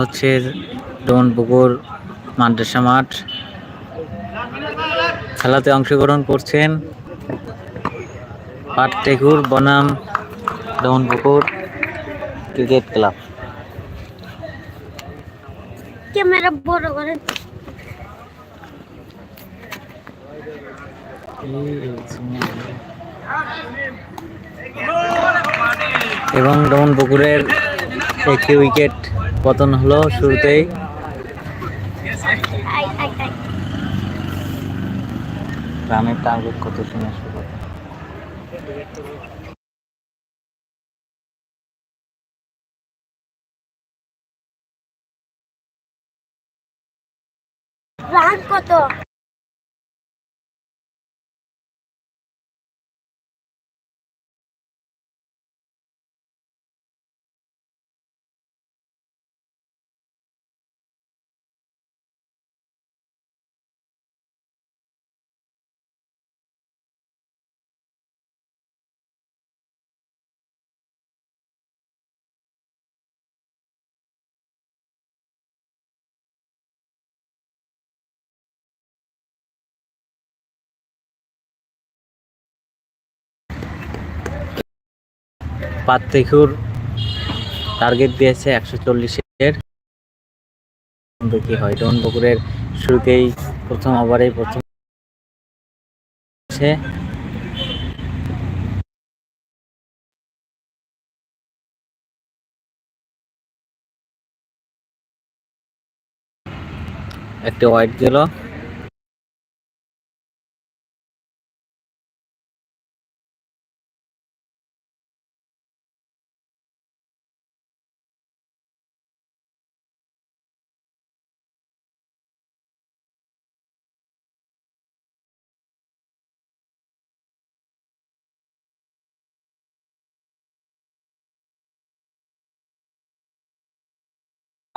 হচ্ছে ডোনপুকুর মাদ্রাসা মাঠ। খেলাতে অংশগ্রহণ করছেন পাটটেকুর বনাম ডোনপুকুর ক্রিকেট ক্লাব। ক্যামেরা বড় করে। এবং ডোনপুকুরের একটি উইকেট। পতন হলো শুরুতেই। রানের টার্গেট কত শুনে শুরু রান কত? পাত্রিকুর টার্গেট দিয়েছে একশো চল্লিশের। কি হয়? ডোনপুকুরের শুরুতেই প্রথম ওভারেই প্রথম। একটি হোয়াইট গেল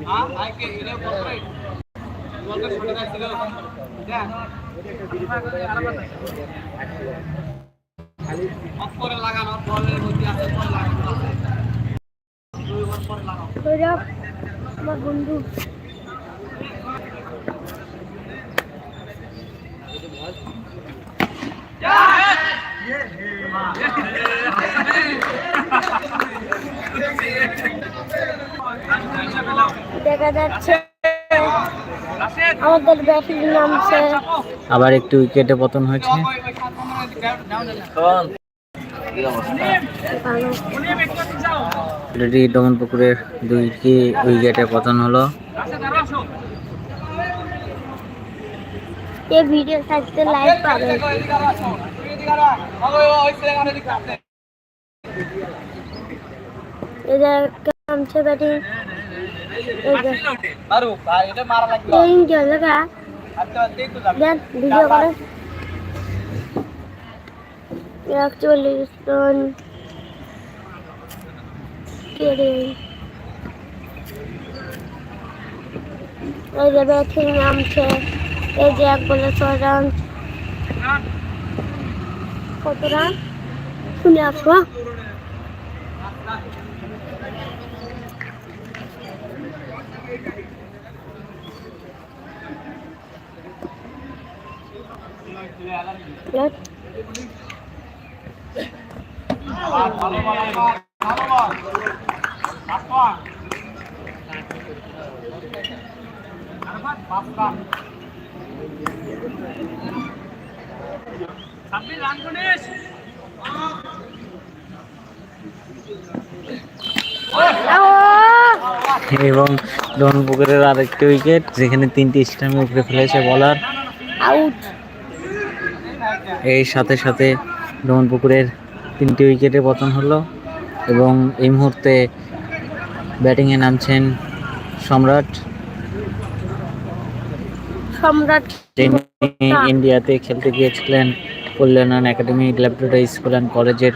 নো বল একটি সিঙ্গেল ওরা আমার বন্ধু দেখা যাচ্ছে আমাদের ব্যাটিং নামছে। আবার একটি উইকেটে পতন হয়েছে। অলরেডি ডমন পুকুরের দুইটি উইকেটে পতন হলো। এই ভিডিও থাকতে লাইক পাবেন এদের নামছে ব্যাটিং। ভিডিও করে একচল্লিশ কেড়ে এই যে ব্যাটিং নামছে এই যে এক বলে ছয় রান কত রান শুনে আসব এবং ডমন পুকুরের আরেকটি উইকেট যেখানে তিনটি স্টাম্পে উপরে ফেলেছে বলার আউট এর সাথে সাথে ডমন পুকুরের তিনটি উইকেটে পতন হলো এবং এই মুহূর্তে ব্যাটিংয়ে নামছেন সম্রাট। সম্রাট ইন্ডিয়াতে খেলতে গিয়েছিলেন Kalyan academy laboratory school and কলেজের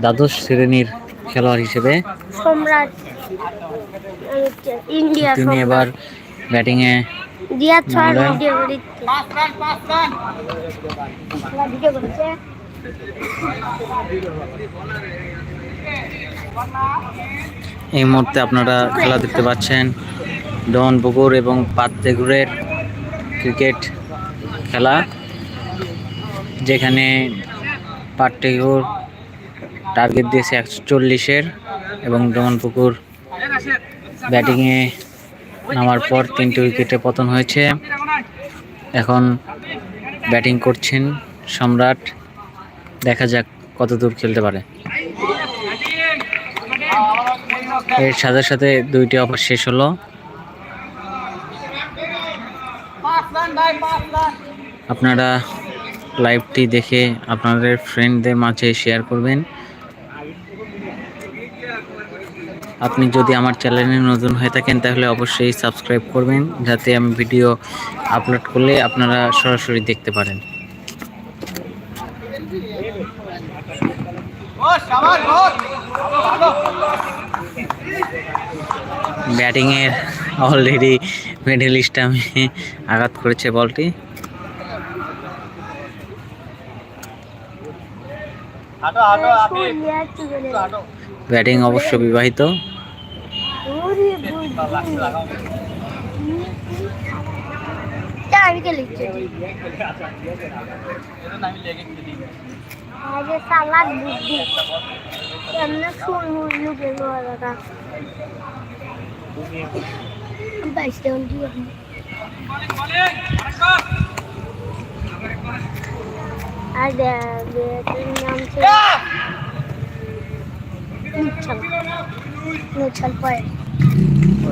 দ্বাদশ শ্রেণির খেলোয়াড় হিসেবে। সম্রাট তিনি এবার ব্যাটিংয়ে দিয়া ছয় নামলেন। ভিডিও করে ভিডিও করেছে। এই মুহূর্তে আপনারা খেলা দেখতে পাচ্ছেন ডন পুকুর এবং পাত্তেগুড়ের ক্রিকেট খেলা যেখানে পাট্টেগুর টার্গেট দিয়েছে একশো চল্লিশের এবং ডন পুকুর ব্যাটিংয়ে নামার পর তিনটি উইকেটে পতন হয়েছে। এখন ব্যাটিং করছেন সম্রাট। দেখা যাক কত দূর খেলতে পারে। এর সাথে সাথে দুইটি অফার শেষ হলো। আপনারা লাইভটি দেখে আপনাদের ফ্রেন্ডদের মাঝে শেয়ার করবেন। আপনি যদি আমার চ্যানেলে নতুন হয়ে থাকেন, তাহলে অবশ্যই সাবস্ক্রাইব করবেন, যাতে আমি ভিডিও আপলোড করলে আপনারা সরাসরি দেখতে পারেন। ব্যাটিংয়ের অলরেডি মিডল আমি আঘাত করেছে বলটি। ব্যাটিং অবশ্য বিবাহিত। আমি কে লিখছি। আগে সালাদ বুদ্ধি। এমনি শুন লুকে দাদা। বাইশ রাউন্ড দিয়ে আর নাম ছিল মুছাল। মুছাল পরে।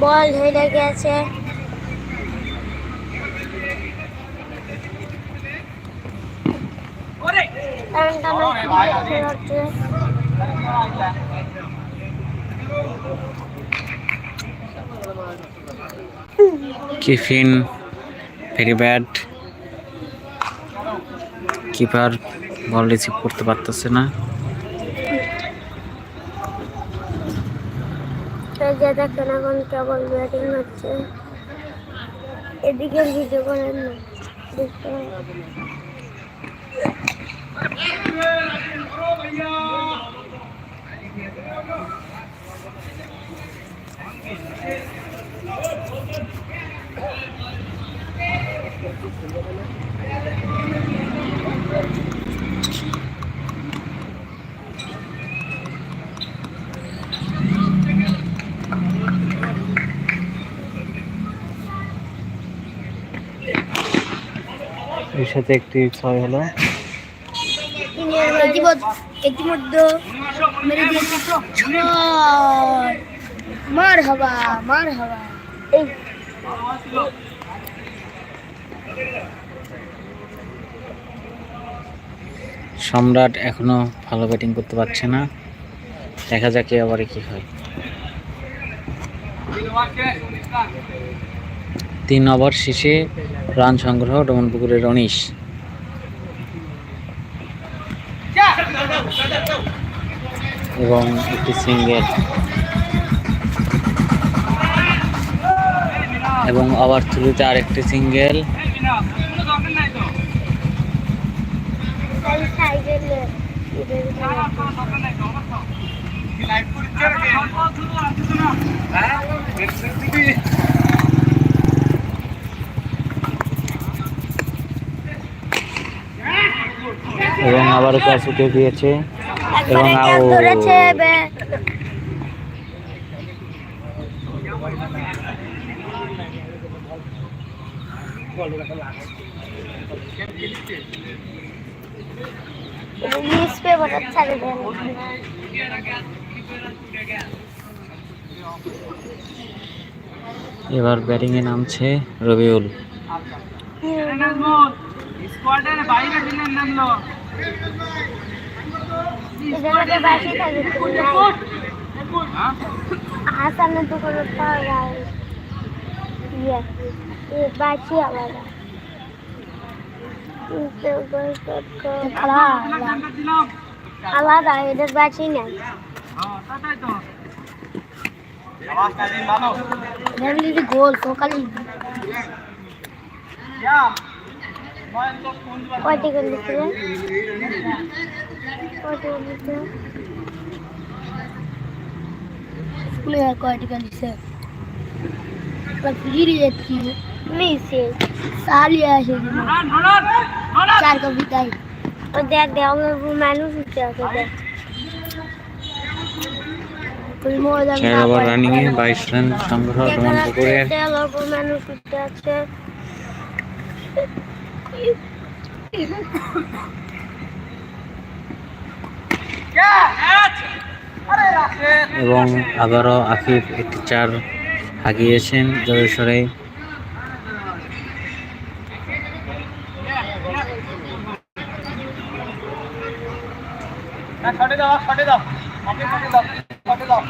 বল হেরে গেছে। কিফিন very bad keeper ball receive করতে পারতেছে না। যে দেখেন এখন কেবল ব্যাটিং হচ্ছে এদিকে ভিডিও করেন না দেখতে। এর সাথে একটি ছয় হলো। সম্রাট এখনও ভালো ব্যাটিং করতে পারছে না। দেখা যাক এবারে কি হয়। তিন ওভার শেষে রান সংগ্রহ ডমনপুকুরের উনিশ এবং একটি সিঙ্গেল। এবং ওভার থ্রুতে আরেকটি সিঙ্গেল। সাইডে এবং আবারও ক্যাচ উঠে দিয়েছে এবং একবারে ক্যাচ out। ধরেছে বে- নিউজ পেপার ছাড়ে দেন। এবার ব্যাটিংয়ে নামছে রবিউল। স্কোয়াডের বাইরে দিলেন নামলো এখানে বাসি থাকে তো নাই। হাসানের দোকানে পাওয়া যায় ইয়ে এ বাসি আলাদা আলাদা দিলাম আলাদা এদের বাসি নাই হ্যাঁ তাই তো আওয়াজটা দিন ভালো ফ্যামিলি গোল সকালে ইয়া ময়ন তো ফোন কয়টি করে দিচ্ছিলেন কয়টি করে দিচ্ছিলেন স্কুলে কয়টি করে দিচ্ছে ফ্রি যাচ্ছি মিসে সালি আসে নড়ান নড়ান নড়ান চার কবিতায় ও দেখ দেখ আমার মানুষ উঠে আছে দেখ তুই মরে যাবি চার না ওভার পারে। রানিংয়ে বাইশ রান সংগ্রহ রোমাঞ্চপুরের দেখ এবং আবারও আফিফ একটি চার হাগিয়েছেন জোরেশ্বরে হ্যাঁ দাও শটে দাও ওকে শটে দাও শটে দাও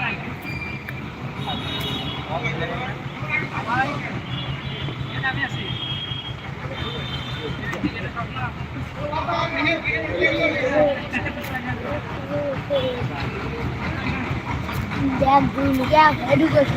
আমি আছি দেখ দুই দেখ এডু করছি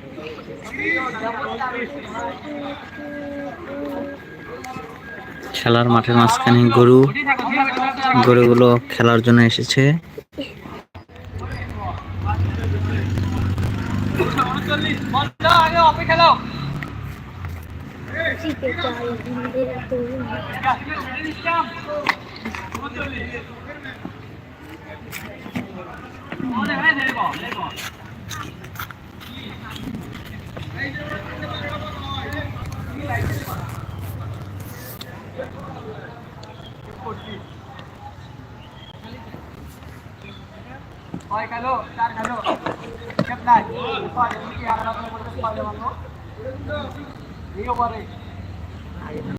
খেলার মাঠের মাঝখানে গরু গরুগুলো খেলার জন্য এসেছে। ছয় খেলো চার খেলো কেপ নাই ছয় এমনি কি আর আপনার মধ্যে ছয় দেওয়া এই ওভারে